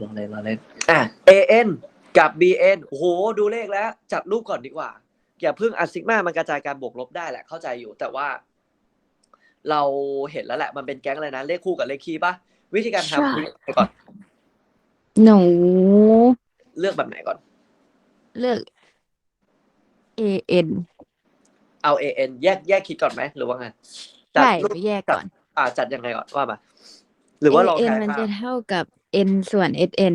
ลองเล่นลองเล่นอะ an กับ bn โอ้โห ดูเลขแล้ว จัดรูปก่อนดีกว่า อย่าเพิ่งอัซิกมามันกระจายการบวกลบได้แหละ เข้าใจอยู่ แต่ว่า เราเห็นแล้วแหละ มันเป็นแก๊งอะไรนะ เลขคู่กับเลขคี่ปะวิธีการใช่ทำคือไปก่อน หนูเลือกแบบไหนก่อน เลือก A N เอา an แยกแยกคิดก่อนไหมหรือว่าไงจัดใช่รูปไปแยกก่อน อ่าจัดยังไงก่อนว่ามาหรือว่าลอง A N ทายมันภาจะพเท่ากับ N ส่วน S N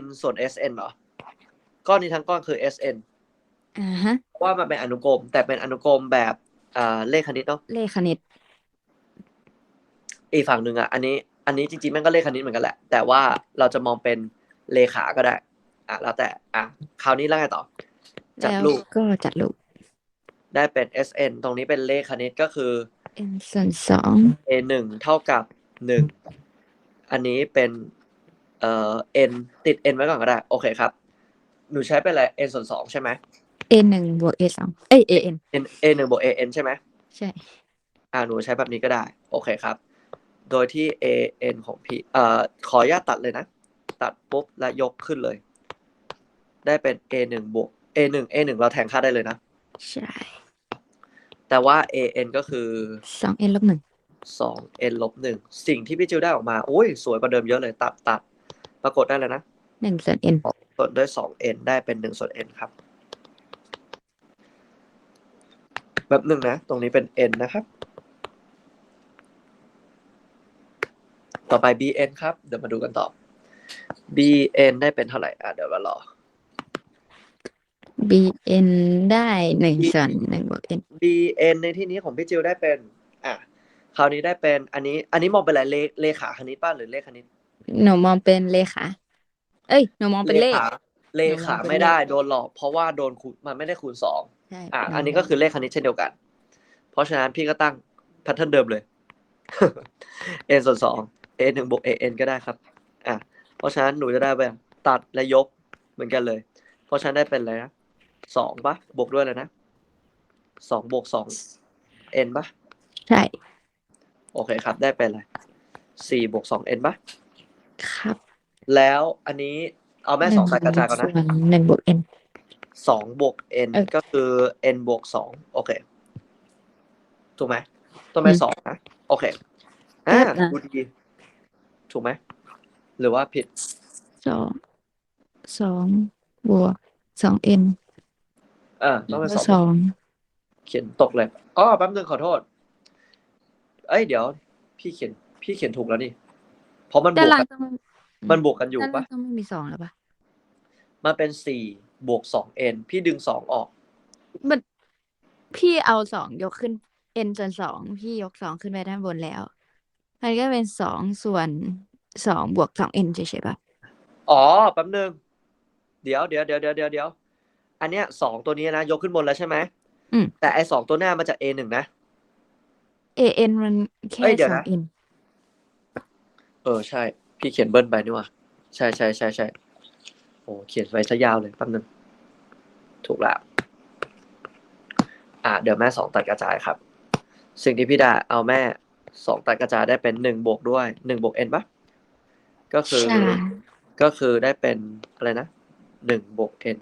n ส่วน sn เหรอ ก้อนนี้ทั้งก้อนคือ sn อ่าฮะ เพราะว่ามันเป็นอนุกรม แต่เป็นอนุกรมแบบอ่าเลขคณิตเนาะเลขคณิต อีกฝั่งหนึ่งอะ อันนี้ อันนี้จริงๆมันก็เลขคณิตเหมือนกันแหละ แต่ว่าเราจะมองเป็นเลขาก็ได้ อะแล้วแต่ อะ คราวนี้แล้วไงต่อ จัดแล้วรูป ก็จัดรูป ได้เป็น sn ตรงนี้เป็นเลขคณิตก็คือ N ส่วนสอง a หนึ่งเท่ากับหนึ่ง อันนี้เป็นเอ่อ n ติด n ไว้ก่อนก็ได้ โอเคครับ หนูใช้เป็นอะไร n ส่วนสองใช่ไหม A หนึ่งบวก A สองเอ้ย A N n a หนึ่งบวก a n ใช่ไหมใช่ อ่าหนูใช้แบบนี้ก็ได้ โอเคครับ โดยที่ a n ของพี่เอ่อขออนุญาตตัดเลยนะ ตัดปุ๊บแล้วยกขึ้นเลย ได้เป็น a หนึ่งบวก a หนึ่ง a หนึ่งเราแทงค่าได้เลยนะ ใช่ แต่ว่า a n ก็คือสอง N ลบหนึ่ง สอง n ลบหนึ่งสิ่งที่พี่จิวได้ออกมาโอ้ยสวยกว่าเดิมเยอะเลยตัดตัดปรากฏได้เลยนะหนึ่งส่วน N ส่วนด้วยสอง n ได้เป็นหนึ่งส่วน n ครับแบบหนึ่งนะ ตรงนี้เป็น n นะครับ ต่อไป bn ครับ เดี๋ยวมาดูกันต่อ bn ได้เป็นเท่าไหร่อะเดี๋ยวมารอ B N ได้หนึ่งส่วนหนึ่งบวก N bn ในที่นี้ของพี่จิวได้เป็น อะ คราวนี้ได้เป็นอันนี้ อันนี้มองเป็นอะไรเลขเลขาคณิตป้าหรือเลขคณิตหนูมองเป็นเลขาเอ้ยหนูมองเป็นเลข ขาเลขาหนูมองเป็นไม่ได้เลขโดนหลอกเพราะว่าโดนคูณมันไม่ได้คูณสองใช่อะหอันนี้ก็คือเลขคณิตเช่นเดียวกัน เพราะฉะนั้นพี่ก็ตั้งแพทเทิร์นเดิมเลย n ส่วนสอง a หนึ่งบวก a n ก็ได้ครับอะเพราะฉะนั้นหนูจะได้แบบตัดและยกเหมือนกันเลย เพราะฉะนั้นได้เป็นอะไรนะสองปะบวกด้วยเลยนะสองบวกสอง n ปะใช่ โอเคครับ ได้เป็นอะไรสี่บวกสอง n ปะครับ แล้วอันนี้เอาแม่สองตัดกระจายก่อนนะส่วนหนึ่งบวก N สองบวก n เออก็คือ n บวกสองโอเค ถูกไหมต้องเป็นอืมสองนะ โอเค อ่าเออนะดูดีถูกไหม หรือว่าผิดสองสองบวกสอง N เออต้องเป็นแล้วสองสอง เขียนตกเลยอ๋อแป๊บนึงขอโทษ เอ้ยเดี๋ยว พี่เขียน พี่เขียนถูกแล้วนี่เพราะมันบด้านวกล่างกันต้องมันบวกกันอยู่ด้านล่าปะงต้องไม่มีสองแล้วปะมันเป็นสี่บวกสอง n พี่ดึงสองออก มันพี่เอาสองยกขึ้น N ส่วนสองพี่ยกสองขึ้นไปด้านบนแล้ว มันก็เป็นสองส่วนสองบวกสอง N เฉยๆปะอ๋อแป๊บนึงเดี๋ยวเดี๋ยวเดี๋ยวเดี๋ยวเดี๋ยวเดี๋ยวอันเนี้ยสองตัวนี้นะ ยกขึ้นบนแล้วใช่ไหมอืม แต่ไอสองตัวหน้ามาจาก a หนึ่งนะ A N มันแค่เอ้ยเดี๋ยวสอนะง N เออใช่ พี่เขียนเบิ้ลไปนี่หว่าใช่ใช่ใช่ใช่โอ้เขียนไว้ซะยาวเลยแป๊บนึงถูกแล้วอะเดี๋ยวแม่สองตัดกระจายครับ สิ่งที่พี่ได้เอาแม่สองตัดกระจายได้เป็นหนึ่งบวกด้วยหนึ่งบวก n ปะก็คือ ใช่ก็คือได้เป็นอะไรนะหนึ่งบวก n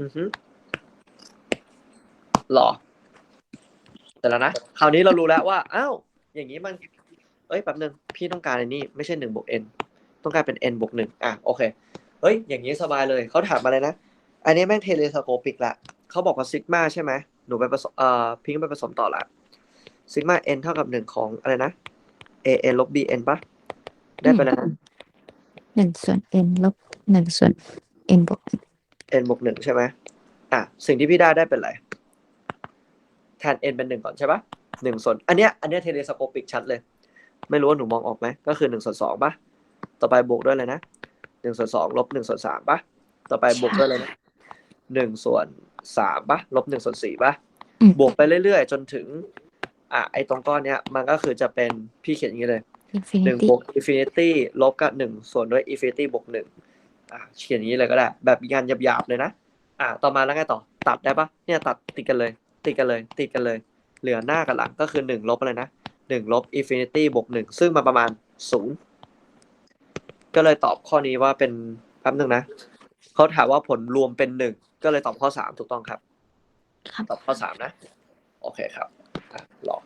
อือฮึหรอ แต่แล้วนะคราวนี้เรารู้แล้วว่าอ้าวอย่างนี้มันเอ้ยแป๊บนึงพี่ต้องการอันนี้ไม่ใช่หนึ่งบวก n ต้องการเป็น n บวกหนึ่งอะโอเคเฮ้ยอย่างนี้สบายเลยเขาถามมาเลยนะอันนี้แม่งเทเลสโคปิกละเขาบอกว่าซิกมาใช่ไหมหนูไปผสมเอ่อพิงค์ไปผสมต่อละซิกมา n เท่ากับหนึ่งของอะไรนะ a n ลบ b n ปะได้ไปแล้วนะหนึ่งส่วน N ลบหนึ่งส่วน N บวก n บวกหนึ่งใช่ไหมอะสิ่งที่พี่ได้ได้เป็นอะไร แทน n เป็นหนึ่งก่อนใช่ปะหนึ่งส่วนอันเนี้ยอันเนี้ยเทเลสโคปิกชัดเลย ไม่รู้ว่าหนูมองออกไหมก็คือหนึ่งส่วนสองปะต่อไปบวกด้วยเลยนะหนึ่งส่วนสองลบหนึ่งส่วนสามปะต่อไปบวกด้วยเลยนะหนึ่งส่วนสามปะลบหนึ่งส่วนสี่ปะอืมบวกไปเรื่อยๆ จนถึง อะไอตรงก้อนเนี้ย มันก็คือจะเป็นพี่เขียนอย่างนี้เลยหนึ่ง Infinity บวกอินฟินิตี้ลบกับหนึ่งส่วนด้วยอินฟินิตี้บวกหนึ่งอ่าเขียนอย่างนี้เลยก็ได้ แบบงานหยาบๆเลยนะ อ่าต่อมาแล้วไงต่อตัดได้ปะเนี่ยตัดติดกันเลย ติดกันเลย ติดกันเลย เหลือหน้ากับหลังก็คือหนึ่งลบอะไรนะหนึ่งลบอินฟินิตี้บวกหนึ่งซึ่งมันประมาณศูนย์ก็เลยตอบข้อนี้ว่าเป็นแป๊บหนึ่งนะเขาถามว่าผลรวมเป็นหนึ่งก็เลยตอบข้อสามถูกต้องครับครับตอบข้อสามนะ โอเคครับอะลอง